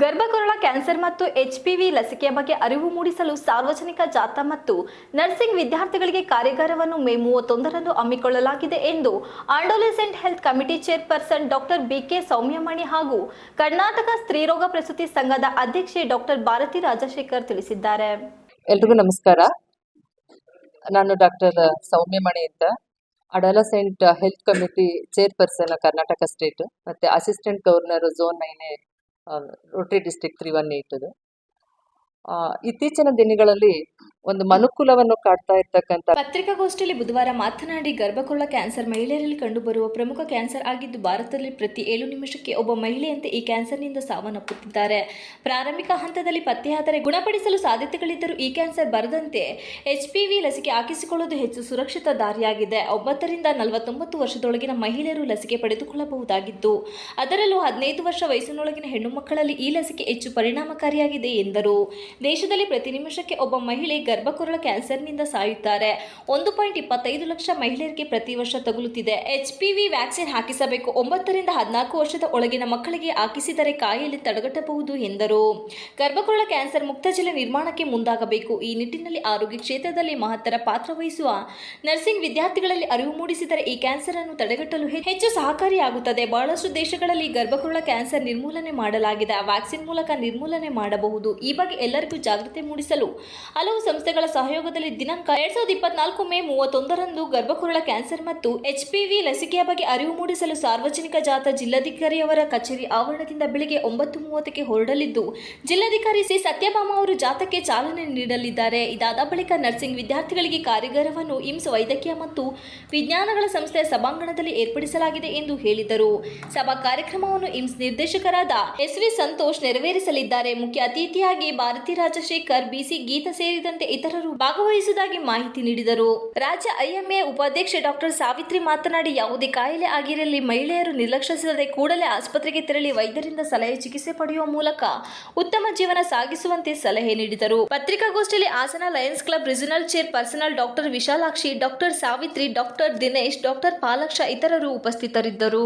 ಗರ್ಭಕೋರಳ cancer ಮತ್ತು H P V ಲಸಿಕೆಯ ಬಗ್ಗೆ ಅರಿವು ಮೂಡಿಸಲು ಸಾರ್ವಜನಿಕ ಜಾಥಾ ಮತ್ತು ನರ್ಸಿಂಗ್ ವಿದ್ಯಾರ್ಥಿಗಳಿಗೆ ಕಾರ್ಯಾಗಾರವನ್ನು ಮೇ ಮೂವತ್ತೊಂದರಂದು ಹಮ್ಮಿಕೊಳ್ಳಲಾಗಿದೆ ಎಂದು adolescent health committee chairperson doctor B K Soumyamani ಹಾಗೂ ಕರ್ನಾಟಕ ಸ್ತ್ರೀರೋಗ ಪ್ರಸೂತಿ ಸಂಘದ ಅಧ್ಯಕ್ಷೆ ಡಾಕ್ಟರ್ ಭಾರತಿ ರಾಜಶೇಖರ್ ತಿಳಿಸಿದ್ದಾರೆ. ಎಲ್ರಿಗೂ ನಮಸ್ಕಾರ. ನಾನು ಡಾಕ್ಟರ್ ಸೌಮ್ಯಮಣಿ ಅಂತ. Adolescent health committee chairperson Karnataka state, ಮತ್ತೆ assistant governor zone nine Rotary district three one eight ಇತ್ತೀಚಿನ ದಿನಗಳಲ್ಲಿ ಒಂದು ಮನುಕುಲವನ್ನು ಕಾಡ್ತಾ ಇರ್ತಕ್ಕಂಥ ಪತ್ರಿಕಾಗೋಷ್ಠಿಯಲ್ಲಿ ಬುಧವಾರ ಮಾತನಾಡಿ ಗರ್ಭಕೋಳ ಕ್ಯಾನ್ಸರ್ ಮಹಿಳೆಯರಲ್ಲಿ ಕಂಡುಬರುವ ಪ್ರಮುಖ ಕ್ಯಾನ್ಸರ್ ಆಗಿದ್ದು, ಭಾರತದಲ್ಲಿ ಪ್ರತಿ ಏಳು ನಿಮಿಷಕ್ಕೆ ಒಬ್ಬ ಮಹಿಳೆಯಂತೆ ಈ ಕ್ಯಾನ್ಸರ್ನಿಂದ ಸಾವನ್ನಪ್ಪುತ್ತಿದ್ದಾರೆ. ಪ್ರಾರಂಭಿಕ ಹಂತದಲ್ಲಿ ಪತ್ತೆಯಾದರೆ ಗುಣಪಡಿಸಲು ಸಾಧ್ಯತೆಗಳಿದ್ದರೂ ಈ ಕ್ಯಾನ್ಸರ್ ಬರದಂತೆ ಎಚ್ಪಿವಿ ಲಸಿಕೆ ಹಾಕಿಸಿಕೊಳ್ಳುವುದು ಹೆಚ್ಚು ಸುರಕ್ಷಿತ ದಾರಿಯಾಗಿದೆ. ಒಂಬತ್ತರಿಂದ ನಲವತ್ತೊಂಬತ್ತು ವರ್ಷದೊಳಗಿನ ಮಹಿಳೆಯರು ಲಸಿಕೆ ಪಡೆದುಕೊಳ್ಳಬಹುದಾಗಿದ್ದು, ಅದರಲ್ಲೂ ಹದಿನೈದು ವರ್ಷ ವಯಸ್ಸಿನೊಳಗಿನ ಹೆಣ್ಣು ಮಕ್ಕಳಲ್ಲಿ ಈ ಲಸಿಕೆ ಹೆಚ್ಚು ಪರಿಣಾಮಕಾರಿಯಾಗಿದೆ ಎಂದರು. ದೇಶದಲ್ಲಿ ಪ್ರತಿ ನಿಮಿಷಕ್ಕೆ ಒಬ್ಬ ಮಹಿಳೆ ಗರ್ಭಕೊರಳ ಕ್ಯಾನ್ಸರ್ನಿಂದ ಸಾಯುತ್ತಾರೆ. ಒಂದು ಪಾಯಿಂಟ್ ಇಪ್ಪತ್ತೈದು ಲಕ್ಷ ಮಹಿಳೆಯರಿಗೆ ಪ್ರತಿ ವರ್ಷ ತಗುಲುತ್ತಿದೆ. ಎಚ್ ಪಿ ವಿ ವ್ಯಾಕ್ಸಿನ್ ಹಾಕಿಸಬೇಕು. ಒಂಬತ್ತರಿಂದ ಹದಿನಾಲ್ಕು ವರ್ಷದ ಒಳಗಿನ ಮಕ್ಕಳಿಗೆ ಹಾಕಿಸಿದರೆ ಕಾಯಿಲೆ ತಡೆಗಟ್ಟಬಹುದು ಎಂದರು. ಗರ್ಭಕೊರಳ ಕ್ಯಾನ್ಸರ್ ಮುಕ್ತ ಜಿಲ್ಲೆ ನಿರ್ಮಾಣಕ್ಕೆ ಮುಂದಾಗಬೇಕು. ಈ ನಿಟ್ಟಿನಲ್ಲಿ ಆರೋಗ್ಯ ಕ್ಷೇತ್ರದಲ್ಲಿ ಮಹತ್ತರ ಪಾತ್ರ ವಹಿಸುವ ನರ್ಸಿಂಗ್ ವಿದ್ಯಾರ್ಥಿಗಳಲ್ಲಿ ಅರಿವು ಮೂಡಿಸಿದರೆ ಈ ಕ್ಯಾನ್ಸರ್ ಅನ್ನು ತಡೆಗಟ್ಟಲು ಹೆಚ್ಚು ಸಹಕಾರಿಯಾಗುತ್ತದೆ. ಬಹಳಷ್ಟು ದೇಶಗಳಲ್ಲಿ ಗರ್ಭಕೊರಳ ಕ್ಯಾನ್ಸರ್ ನಿರ್ಮೂಲನೆ ಮಾಡಲಾಗಿದೆ. ವ್ಯಾಕ್ಸಿನ್ ಮೂಲಕ ನಿರ್ಮೂಲನೆ ಮಾಡಬಹುದು. ಈ ಬಗ್ಗೆ ಎಲ್ಲರಿಗೂ ಜಾಗೃತಿ ಮೂಡಿಸಲು ಹಲವು ಸಂಸ್ಥೆಗಳ ಸಹಯೋಗದಲ್ಲಿ ದಿನಾಂಕ ಎರಡ್ ಸಾವಿರದ ಇಪ್ಪತ್ನಾಲ್ಕು ಮೇ ಮೂವತ್ತೊಂದರಂದು ಗರ್ಭಕುರುಳ ಕ್ಯಾನ್ಸರ್ ಮತ್ತು ಎಚ್ಪಿವಿ ಲಸಿಕೆಯ ಬಗ್ಗೆ ಅರಿವು ಮೂಡಿಸಲು ಸಾರ್ವಜನಿಕ ಜಾಥಾ ಜಿಲ್ಲಾಧಿಕಾರಿಯವರ ಕಚೇರಿ ಆವರಣದಿಂದ ಬೆಳಿಗ್ಗೆ ಒಂಬತ್ತು ಮೂವತ್ತಕ್ಕೆ ಹೊರಡಲಿದ್ದು, ಜಿಲ್ಲಾಧಿಕಾರಿ ಸಿ. ಸತ್ಯಭಾಮ ಅವರು ಜಾಥಾಕ್ಕೆ ಚಾಲನೆ ನೀಡಲಿದ್ದಾರೆ. ಇದಾದ ಬಳಿಕ ನರ್ಸಿಂಗ್ ವಿದ್ಯಾರ್ಥಿಗಳಿಗೆ ಕಾರ್ಯಾಗಾರವನ್ನು ಇಮ್ಸ್ ವೈದ್ಯಕೀಯ ಮತ್ತು ವಿಜ್ಞಾನಗಳ ಸಂಸ್ಥೆಯ ಸಭಾಂಗಣದಲ್ಲಿ ಏರ್ಪಡಿಸಲಾಗಿದೆ ಎಂದು ಹೇಳಿದರು. ಸಭಾ ಕಾರ್ಯಕ್ರಮವನ್ನು ಇಮ್ಸ್ ನಿರ್ದೇಶಕರಾದ ಎಸ್ ವಿ ಸಂತೋಷ್ ನೆರವೇರಿಸಲಿದ್ದಾರೆ. ಮುಖ್ಯ ಅತಿಥಿಯಾಗಿ ಭಾರತಿ ರಾಜಶೇಖರ್, ಬಿಸಿ ಗೀತಾ ಸೇರಿದಂತೆ ಇತರರು ಭಾಗವಹಿಸುವುದಾಗಿ ಮಾಹಿತಿ ನೀಡಿದರು. ರಾಜ್ಯ ಐಎಂಎ ಉಪಾಧ್ಯಕ್ಷೆ ಡಾಕ್ಟರ್ ಸಾವಿತ್ರಿ ಮಾತನಾಡಿ, ಯಾವುದೇ ಕಾಯಿಲೆ ಆಗಿರಲಿ, ಮಹಿಳೆಯರು ನಿರ್ಲಕ್ಷಿಸದೆ ಕೂಡಲೇ ಆಸ್ಪತ್ರೆಗೆ ತೆರಳಿ ವೈದ್ಯರಿಂದ ಸಲಹೆ ಚಿಕಿತ್ಸೆ ಪಡೆಯುವ ಮೂಲಕ ಉತ್ತಮ ಜೀವನ ಸಾಗಿಸುವಂತೆ ಸಲಹೆ ನೀಡಿದರು. ಪತ್ರಿಕಾಗೋಷ್ಠಿಯಲ್ಲಿ Hassan Lions club regional chair personal doctor Vishalakshi doctor Savitri doctor Dinesh doctor Palaksha ಇತರರು ಉಪಸ್ಥಿತರಿದ್ದರು.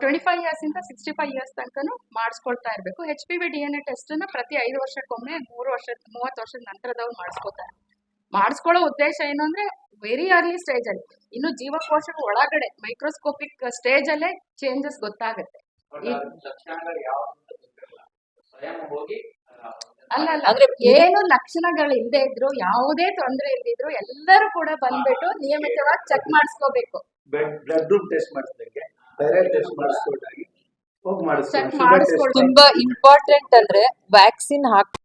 ಟ್ವೆಂಟಿ ಫೈವ್ ಇಯರ್ಸ್ ಇಂದ ಸಿಕ್ಸ್ಟಿ ಫೈವ್ ಇಯರ್ಸ್ ತನಕನು ಮಾಡಿಸ್ಕೊಳ್ತಾ ಇರಬೇಕು. H P V D N A ಟೆಸ್ಟ್ನ ಪ್ರತಿ ಐದು ವರ್ಷಕ್ಕೊಮ್ಮೆ ಮೂರು ವರ್ಷ ಮೂವತ್ತು ವರ್ಷದ ನಂತರದವ್ರು ಮಾಡಿಸ್ಕೊತಾರೆ. ಮಾಡಿಸ್ಕೊಳ್ಳೋ ಉದ್ದೇಶ ಏನು ಅಂದ್ರೆ ವೆರಿ ಅರ್ಲಿ ಸ್ಟೇಜ್ ಅಲ್ಲಿ. ಇನ್ನು ಜೀವಕೋಶದ ಒಳಗಡೆ ಮೈಕ್ರೋಸ್ಕೋಪಿಕ್ ಸ್ಟೇಜ್ ಅಲ್ಲೇ ಚೇಂಜಸ್ ಗೊತ್ತಾಗುತ್ತೆ. ಅಲ್ಲ ಅಲ್ಲ. ಅಂದ್ರೆ ಏನು ಲಕ್ಷಣಗಳು ಇಲ್ಲದೆ ಇದ್ರು ಯಾವುದೇ ತೊಂದರೆ ಇಲ್ದಿದ್ರು ಎಲ್ಲರೂ ಕೂಡ ಬಂದ್ಬಿಟ್ಟು ನಿಯಮಿತವಾಗಿ ಚೆಕ್ ಮಾಡಿಸ್ಕೋಬೇಕು. ಬ್ಲಡ್ ಬ್ಲಡ್ ಗ್ರೂಪ್ ಟೆಸ್ಟ್ ಮಾಡಿಸಿದಂಗೆ. ಥೈರಾಯ್ಡ್ ಟೆಸ್ಟ್ ಮಾಡಿಸ್ಕೊಂಡಾಗಿ ಹೋಗಿ ಚೆಕ್ ಮಾಡಿಸ್ಕೊಂಡು ತುಂಬಾ ಇಂಪಾರ್ಟೆಂಟ್ ಅಂದ್ರೆ ವ್ಯಾಕ್ಸಿನ್ ಹಾಕ್